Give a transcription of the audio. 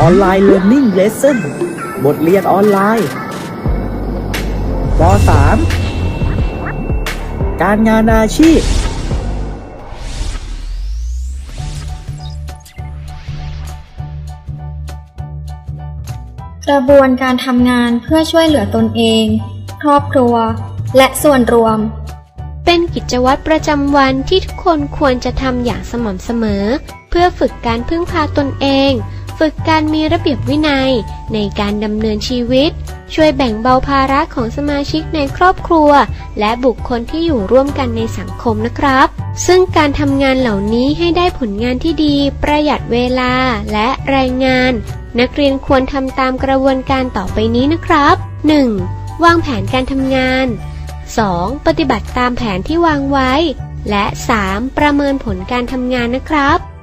ออนไลน์ Learning Lesson บทเรียนออนไลน์ป .3 การงานอาชีพ กระบวนการทำงานเพื่อช่วยเหลือตนเอง ครอบครัว และส่วนรวม เป็นกิจวัตรประจำวันที่ทุกคนควรจะทำอย่างสม่ำเสมอ เพื่อฝึกการพึ่งพาตนเอง ฝึกการมีระเบียบวินัยในการดำเนินชีวิต ช่วยแบ่งเบาภาระของสมาชิกในครอบครัว และบุคคลที่อยู่ร่วมกันในสังคมนะครับ ซึ่งการทำงานเหล่านี้ให้ได้ผลงานที่ดี ประหยัดเวลาและแรงงาน นักเรียนควรทำตามกระบวนการต่อไปนี้นะครับ 1. วางแผนการทำงาน 2. ปฏิบัติตามแผนที่วางไว้ และ 3. ประเมินผลการทำงานนะครับ